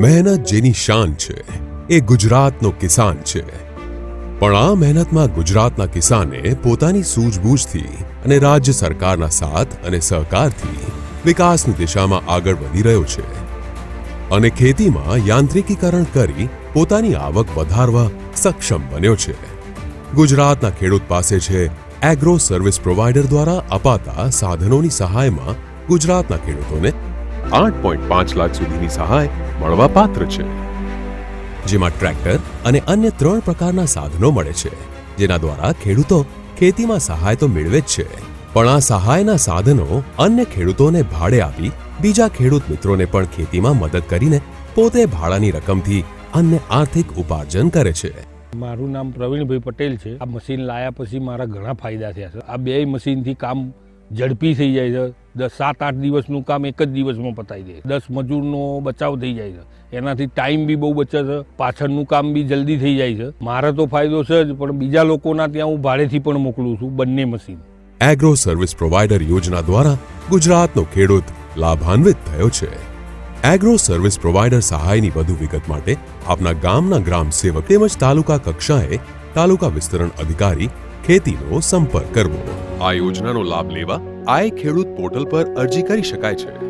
મહેનત જેની શાન છે, એ ગુજરાતનો કિસાન છે. પણ આ મહેનતમાં ગુજરાતના કિસાને પોતાની સૂઝબૂઝથી અને રાજ્ય સરકારના સાથ અને સહકારથી વિકાસની દિશામાં આગળ વધી રહ્યો છે. અને ખેતીમાં યાંત્રિકીકરણ કરી પોતાની આવક વધારવા સક્ષમ બન્યો છે. ગુજરાતના ખેડૂત પાસે છે એગ્રો સર્વિસ પ્રોવાઈડર દ્વારા અપાતા સાધનોની સહાયમાં ગુજરાતના ખેડૂતોને આઠ પોઈન્ટ પાંચ લાખ સુધીની સહાય મળવા પાત્ર છે. જેમાં ટ્રેક્ટર અને અન્ય ત્રણ પ્રકારના સાધનો મળે છે જેના દ્વારા ખેડૂતો ખેતીમાં સહાય તો મેળવે જ છે પણ આ સહાયના સાધનો અન્ય ખેડૂતોને ભાડે આપી બીજા ખેડૂત મિત્રોને પણ ખેતીમાં મદદ કરીને પોતે ભાડાની રકમથી અન્ય આર્થિક ઉપાર્જન કરે છે. મારું નામ પ્રવીણભાઈ પટેલ છે. આ મશીન લાયા પછી મારા ઘણા ફાયદા થયા છે. આ બે મશીનથી કામ ઝડપી થઈ જાય છે. દસ, સાત, આઠ દિવસનું કામ એક જ દિવસમાં પતાવી દે. દસ મજૂરનો બચાવ થઈ જાય છે. એનાથી ટાઈમ બી બહુ બચે છે. પાછળનું કામ બી જલ્દી થઈ જાય છે. મારે તો ફાયદો છે જ, પણ બીજા લોકોના ત્યાં હું ભાડેથી પણ મોકલું છું, બંને મશીન. એગ્રો સર્વિસ પ્રોવાઈડર યોજના દ્વારા ગુજરાતનો ખેડૂત લાભાન્વિત થયો છે. એગ્રો સર્વિસ પ્રોવાઇડર સહાયની વધુ વિગત માટે આપના ગામના ગ્રામ સેવક તેમજ તાલુકા કક્ષાએ તાલુકા વિસ્તરણ અધિકારી ખેતીનો સંપર્ક કરવો. આ યોજનાનો લાભ લેવા આય ખેડૂત પોર્ટલ પર અરજી કરી શકાય છે.